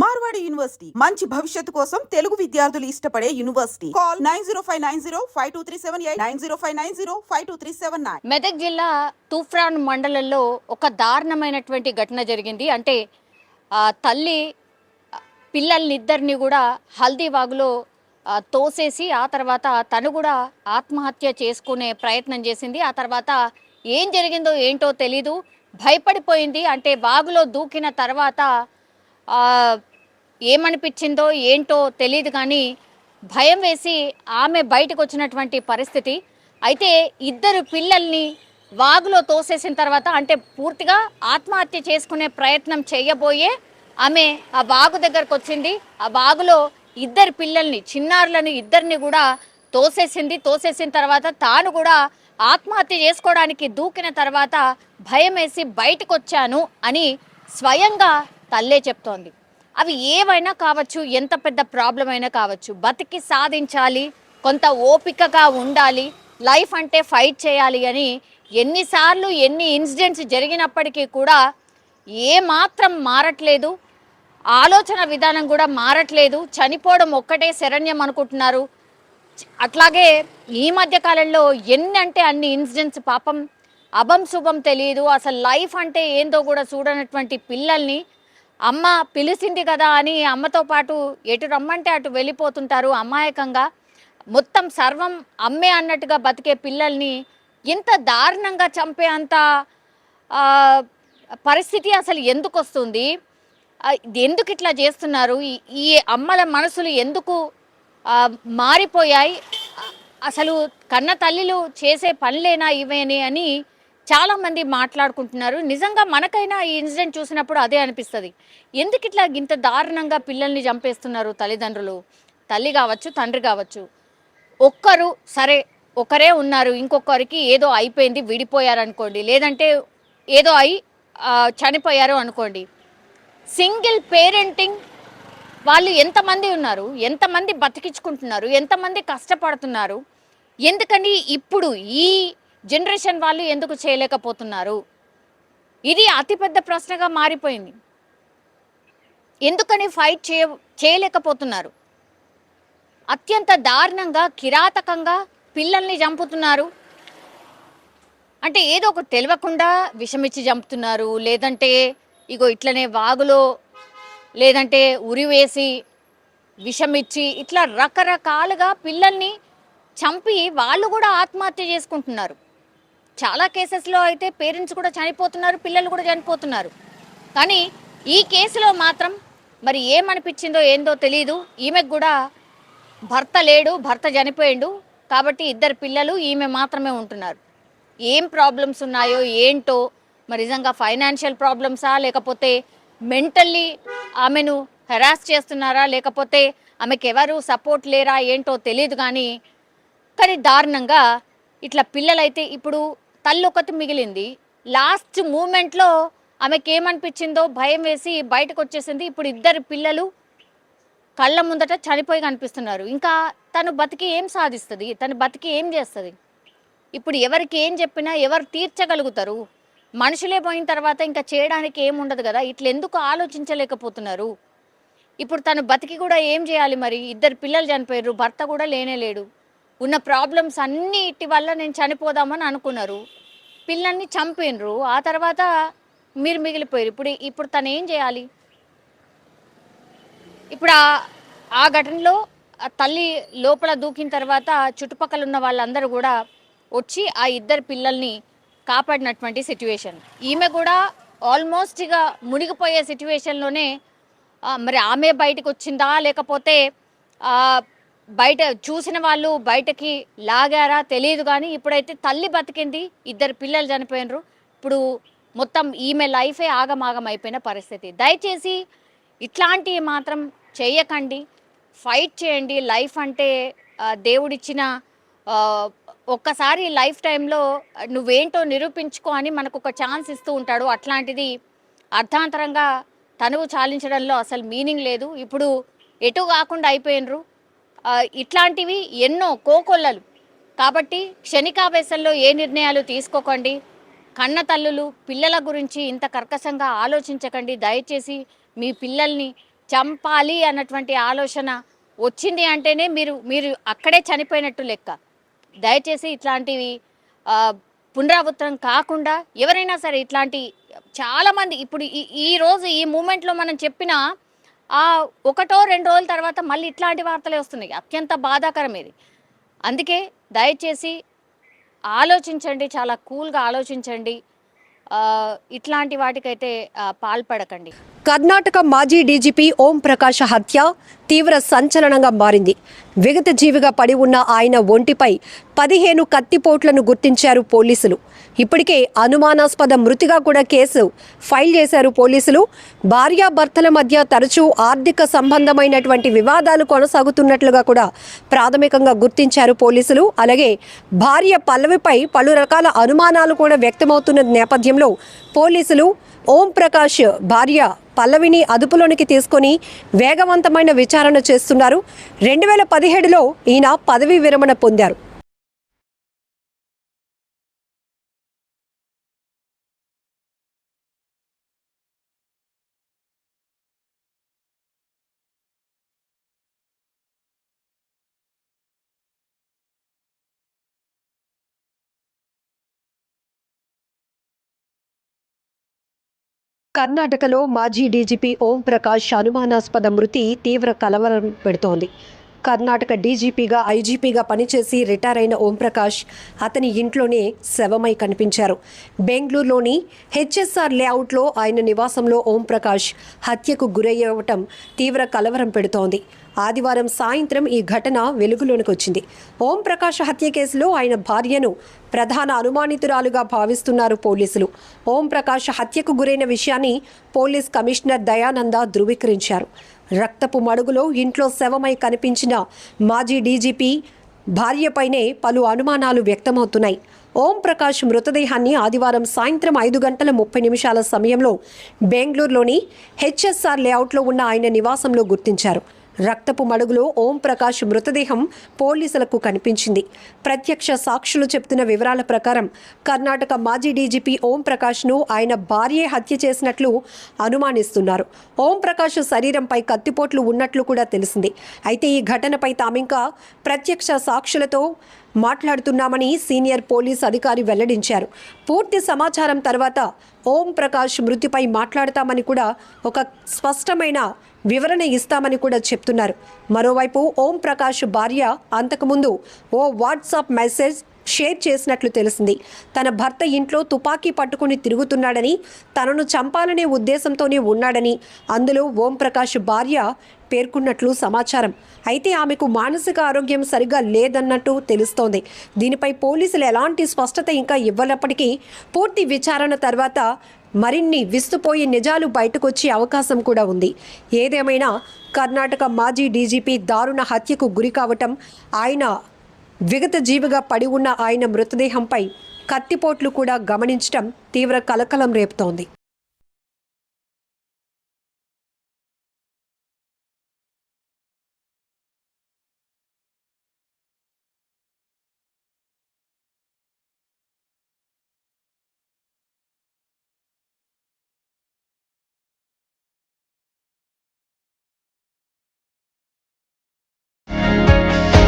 Marwadi university మంచి భవిష్యత్తు కోసం తెలుగు విద్యార్థులు ఇష్టపడే university. Call nine zero five nine zero five two three seven eight nine zero five nine zero five two three seven nine. Medak జిల్లా తూఫ్రాన్ మండలంలో ఒక దారుణమైనటువంటి ఘటన జరిగింది. అంటే తల్లి పిల్లల్నిద్దరిని కూడా హల్దీవాగులో తోసేసి ఆ తర్వాత తను కూడా ఆత్మహత్య చేసుకునే ప్రయత్నం చేసింది. ఆ తర్వాత ఏం జరిగిందో ఏంటో తెలీదు. భయపడిపోయింది. అంటే వాగులో దూకిన తర్వాత ఏమనిపించిందో ఏంటో తెలియదు కానీ భయం వేసి ఆమె బయటకు వచ్చినటువంటి పరిస్థితి. అయితే ఇద్దరు పిల్లల్ని వాగులో తోసేసిన తర్వాత అంటే పూర్తిగా ఆత్మహత్య చేసుకునే ప్రయత్నం చేయబోయే ఆమె ఆ వాగు దగ్గరకు వచ్చింది. ఆ వాగులో ఇద్దరు పిల్లల్ని చిన్నారులను ఇద్దరిని కూడా తోసేసింది. తోసేసిన తర్వాత తాను కూడా ఆత్మహత్య చేసుకోవడానికి దూకిన తర్వాత భయం వేసి బయటకు వచ్చాను అని స్వయంగా తల్లే చెప్తోంది. అవి ఏవైనా కావచ్చు ఎంత పెద్ద ప్రాబ్లం అయినా కావచ్చు. బతికి సాధించాలి కొంత ఓపికగా ఉండాలి లైఫ్ అంటే ఫైట్ చేయాలి అని ఎన్నిసార్లు ఎన్ని ఇన్సిడెంట్స్ జరిగినప్పటికీ కూడా ఏ మాత్రం మారట్లేదు. ఆలోచన విధానం కూడా మారట్లేదు. చనిపోవడం ఒక్కటే శరణ్యం అనుకుంటున్నారు. అట్లాగే ఈ మధ్య కాలంలో ఎన్ని అంటే అన్ని ఇన్సిడెంట్స్ పాపం అభం శుభం తెలియదు. అసలు లైఫ్ అంటే ఏందో కూడా చూడనటువంటి పిల్లల్ని అమ్మ పిలిచింది కదా అని అమ్మతో పాటు ఎటు రమ్మంటే అటు వెళ్ళిపోతుంటారు అమాయకంగా. మొత్తం సర్వం అమ్మే అన్నట్టుగా బతికే పిల్లల్ని ఇంత దారుణంగా చంపే అంత పరిస్థితి అసలు ఎందుకు వస్తుంది ఇది ఎందుకు ఇట్లా చేస్తున్నారు? ఈ- అమ్మల మనసులు ఎందుకు మారిపోయాయి. అసలు కన్న తల్లిలు చేసే పనులేనా ఇవేని అని చాలామంది మాట్లాడుకుంటున్నారు. నిజంగా మనకైనా ఈ ఇన్సిడెంట్ చూసినప్పుడు అదే అనిపిస్తుంది. ఎందుకు ఇట్లా ఇంత దారుణంగా పిల్లల్ని చంపేస్తున్నారు తల్లిదండ్రులు? తల్లి కావచ్చు తండ్రి కావచ్చు. ఒక్కరు సరే ఒకరే ఉన్నారు. ఇంకొకరికి ఏదో అయిపోయింది విడిపోయారు అనుకోండి లేదంటే ఏదో అయి చనిపోయారు అనుకోండి. సింగిల్ పేరెంటింగ్ వాళ్ళు ఎంతమంది ఉన్నారు? ఎంతమంది బతికించుకుంటున్నారు? ఎంతమంది కష్టపడుతున్నారు? ఎందుకని ఇప్పుడు ఈ జనరేషన్ వాళ్ళు ఎందుకు చేయలేకపోతున్నారు? ఇది అతిపెద్ద ప్రశ్నగా మారిపోయింది. ఎందుకని ఫైట్ చేయ చేయలేకపోతున్నారు? అత్యంత దారుణంగా కిరాతకంగా పిల్లల్ని చంపుతున్నారు. అంటే ఏదో ఒకటి తెలియకుండా విషమిచ్చి చంపుతున్నారు. లేదంటే ఇగో ఇట్లనే వాగులో లేదంటే ఉరి వేసి విషమిచ్చి ఇట్లా రకరకాలుగా పిల్లల్ని చంపి వాళ్ళు కూడా ఆత్మహత్య చేసుకుంటున్నారు. చాలా కేసెస్లో అయితే పేరెంట్స్ కూడా చనిపోతున్నారు పిల్లలు కూడా చనిపోతున్నారు. కానీ ఈ కేసులో మాత్రం మరి ఏమనిపించిందో ఏందో తెలియదు ఈమెకు కూడా భర్త లేడు భర్త చనిపోయిండు. కాబట్టి ఇద్దరు పిల్లలు ఈమె మాత్రమే ఉంటున్నారు. ఏం ప్రాబ్లమ్స్ ఉన్నాయో ఏంటో మరి నిజంగా ఫైనాన్షియల్ ప్రాబ్లమ్సా లేకపోతే మెంటల్లీ ఆమెను హెరాస్ చేస్తున్నారా? లేకపోతే ఆమెకు ఎవరు సపోర్ట్ లేరా? ఏంటో తెలియదు కానీ కానీ దారుణంగా ఇట్లా పిల్లలైతే ఇప్పుడు తల్లి ఒకటి మిగిలింది. లాస్ట్ మూమెంట్లో ఆమెకి ఏమనిపించిందో భయం వేసి బయటకు వచ్చేసింది ఇప్పుడు ఇద్దరు పిల్లలు కళ్ళ ముందట చనిపోయి కనిపిస్తున్నారు. ఇంకా తను బతికి ఏం సాధిస్తుంది? తను బతికి ఏం చేస్తుంది? ఇప్పుడు ఎవరికి ఏం చెప్పినా ఎవరు తీర్చగలుగుతారు? మనుషులే పోయిన తర్వాత ఇంకా చేయడానికి ఏముండదు కదా? ఇట్లా ఎందుకు ఆలోచించలేకపోతున్నారు? ఇప్పుడు తను బతికి కూడా ఏం చేయాలి మరి? ఇద్దరు పిల్లలు చనిపోయారు భర్త కూడా లేనే లేడు. ఉన్న ప్రాబ్లమ్స్ అన్నిటి వల్ల నేను చనిపోదామని అనుకున్నారు. పిల్లల్ని చంపినరు. ఆ తర్వాత మీరు మిగిలిపోయారు. ఇప్పుడు ఇప్పుడు తను ఏం చేయాలి? ఇప్పుడు ఆ ఆ ఘటనలో తల్లి లోపల దూకిన తర్వాత చుట్టుపక్కల ఉన్న వాళ్ళందరూ కూడా వచ్చి ఆ ఇద్దరు పిల్లల్ని కాపాడినటువంటి సిచ్యువేషన్ ఈమె కూడా ఆల్మోస్ట్ ఇక మునిగిపోయే సిచ్యువేషన్లోనే మరి ఆమె బయటకు వచ్చిందా? లేకపోతే బయట చూసిన వాళ్ళు బయటకి లాగారా? తెలియదు కానీ ఇప్పుడైతే తల్లి బతికింది ఇద్దరు పిల్లలు చనిపోయినరు. ఇప్పుడు మొత్తం ఈమె లైఫే ఆగమాగం అయిపోయిన పరిస్థితి. దయచేసి ఇట్లాంటివి మాత్రం చేయకండి. ఫైట్ చేయండి. లైఫ్ అంటే దేవుడిచ్చిన ఒక్కసారి లైఫ్ టైంలో నువ్వేంటో నిరూపించుకో అని మనకు ఒక ఛాన్స్ ఇస్తూ ఉంటాడు. అట్లాంటిది అర్ధాంతరంగా తనువు చాలించడంలో అసలు మీనింగ్ లేదు. ఇప్పుడు ఎటు కాకుండా అయిపోయినరు. ఇట్లాంటివి ఎన్నో కోకొల్లలు. కాబట్టి క్షణికావేశంలో ఏ నిర్ణయాలు తీసుకోకండి. కన్న తల్లులు పిల్లల గురించి ఇంత కర్కశంగా ఆలోచించకండి. దయచేసి మీ పిల్లల్ని చంపాలి అన్నటువంటి ఆలోచన వచ్చింది అంటేనే మీరు మీరు అక్కడే చనిపోయినట్టు లెక్క. దయచేసి ఇట్లాంటివి పునరావృతం కాకుండా ఎవరైనా సరే ఇట్లాంటి చాలామంది ఇప్పుడు ఈ ఈ రోజు ఈ మూమెంట్లో మనం చెప్పిన ఆ ఒకటో రెండు రోజుల తర్వాత మళ్ళీ ఇట్లాంటి వార్తలే వస్తున్నాయి. అత్యంత బాధాకరం ఇది. అందుకే దయచేసి ఆలోచించండి చాలా కూల్గా ఆలోచించండి. ఇట్లాంటి వాటికైతే పాల్పడకండి. కర్ణాటక మాజీ డీజీపీ ఓం ప్రకాష్ హత్య తీవ్ర సంచలనంగా మారింది. విగత జీవిగా పడి ఉన్న ఆయన ఒంటిపై పదిహేను కత్తిపోట్లను గుర్తించారు పోలీసులు. ఇప్పటికే అనుమానాస్పద మృతిగా కూడా కేసు ఫైల్ చేశారు పోలీసులు. భార్యాభర్తల మధ్య తరచూ ఆర్థిక సంబంధమైనటువంటి వివాదాలు కొనసాగుతున్నట్లుగా కూడా ప్రాథమికంగా గుర్తించారు పోలీసులు. అలాగే భార్య పల్లవిపై పలు రకాల అనుమానాలు కూడా వ్యక్తమవుతున్న నేపథ్యంలో పోలీసులు ఓం ప్రకాష్ భార్య పల్లవిని అదుపులోనికి తీసుకొని వేగవంతమైన విచారణ చేస్తున్నారు. రెండు వేల పదిహేడులో ఈయన పదవీ విరమణ పొందారు. కర్ణాటకలో మాజీ డీజీపీ ఓం ప్రకాష్ అనుమానాస్పద మృతి తీవ్ర కలవరం పెడుతోంది. కర్ణాటక డీజీపీగా ఐజీపీగా పనిచేసి రిటైర్ అయిన ఓంప్రకాష్ అతని ఇంట్లోనే శవమై కనిపించారు. బెంగళూరులోని హెచ్ఎస్ఆర్ లేఅవుట్లో ఆయన నివాసంలో ఓంప్రకాష్ హత్యకు గురయ్యవటం తీవ్ర కలవరం పెడుతోంది. ఆదివారం సాయంత్రం ఈ ఘటన వెలుగులోనికి వచ్చింది. ఓంప్రకాష్ హత్య కేసులో ఆయన భార్యను ప్రధాన అనుమానితురాలుగా భావిస్తున్నారు పోలీసులు. ఓంప్రకాష్ హత్యకు గురైన విషయాన్ని పోలీస్ కమిషనర్ దయానంద ధృవీకరించారు. రక్తపు మడుగులో ఇంట్లో శవమై కనిపించిన మాజీ డీజీపీ భార్యపైనే పలు అనుమానాలు వ్యక్తమవుతున్నాయి. ఓం ప్రకాష్ మృతదేహాన్ని ఆదివారం సాయంత్రం ఐదు గంటల ముప్పై నిమిషాల సమయంలో బెంగళూరులోని హెచ్ఎస్ఆర్ లేఅవుట్లో ఉన్న ఆయన నివాసంలో గుర్తించారు. రక్తపు మడుగులో ఓం ప్రకాష్ మృతదేహం పోలీసులకు కనిపించింది. ప్రత్యక్ష సాక్షులు చెప్తున్న వివరాల ప్రకారం కర్ణాటక మాజీ డీజీపీ ఓం ప్రకాష్ను ఆయన భార్యే హత్య చేసినట్లు అనుమానిస్తున్నారు. ఓం ప్రకాష్ శరీరంపై కత్తిపోట్లు ఉన్నట్లు కూడా తెలిసింది. అయితే ఈ ఘటనపై తామింకా ప్రత్యక్ష సాక్షులతో మాట్లాడుతున్నామని సీనియర్ పోలీస్ అధికారి వెల్లడించారు. పూర్తి సమాచారం తర్వాత ఓం ప్రకాష్ మృతిపై మాట్లాడతామని కూడా ఒక స్పష్టమైన వివరణ ఇస్తామని కూడా చెప్తున్నారు. మరోవైపు ఓం ప్రకాష్ భార్య అంతకుముందు ఓ వాట్సాప్ మెసేజ్ షేర్ చేసినట్లు తెలిసింది. తన భర్త ఇంట్లో తుపాకీ పట్టుకుని తిరుగుతున్నాడని తనను చంపాలనే ఉద్దేశంతోనే ఉన్నాడని అందులో ఓం ప్రకాష్ భార్య పేర్కొన్నట్లు సమాచారం. అయితే ఆమెకు మానసిక ఆరోగ్యం సరిగా లేదన్నట్టు తెలుస్తోంది. దీనిపై పోలీసులు ఎలాంటి స్పష్టత ఇంకా ఇవ్వనప్పటికీ పూర్తి విచారణ తర్వాత మరిన్ని విస్తుపోయే నిజాలు బయటకొచ్చే అవకాశం కూడా ఉంది. ఏదేమైనా కర్ణాటక మాజీ డీజీపీ దారుణ హత్యకు గురి కావటం ఆయన విగత జీవిగా పడి ఉన్న ఆయన మృతదేహంపై కత్తిపోట్లు కూడా గమనించటం తీవ్ర కలకలం రేపుతోంది.